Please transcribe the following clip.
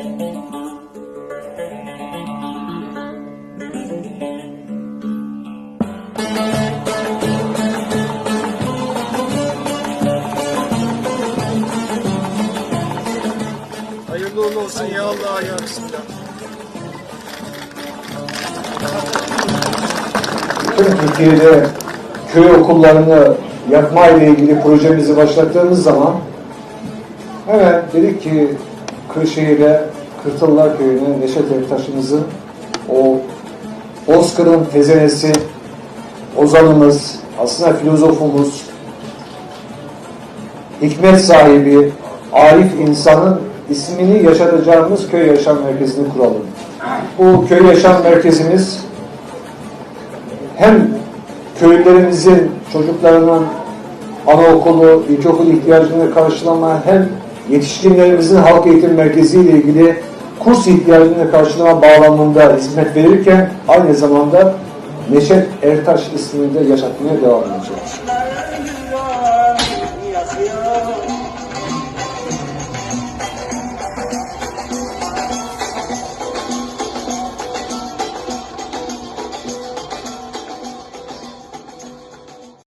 Hayırlı olsun ya Allah ya Tüm Türkiye'de köy okullarını yapma ile ilgili projemizi başlattığımız zaman hemen dedik ki Kırşehir'e Kırtıllar Köyü'ne Neşet Ertaş'ımızın o Bozkır'ın tezenesi, ozanımız, aslında filozofumuz, hikmet sahibi, arif insanın ismini yaşatacağımız köy yaşam merkezini kuralım. Bu köy yaşam merkezimiz hem köylerimizin çocuklarının anaokulu, ilkokul ihtiyacını karşılama hem yetişkinlerimizin halk eğitim merkezi ile ilgili kurs ihtiyacını karşılama bağlamında hizmet verirken aynı zamanda Neşet Ertaş ismini de yaşatmaya devam edeceğiz.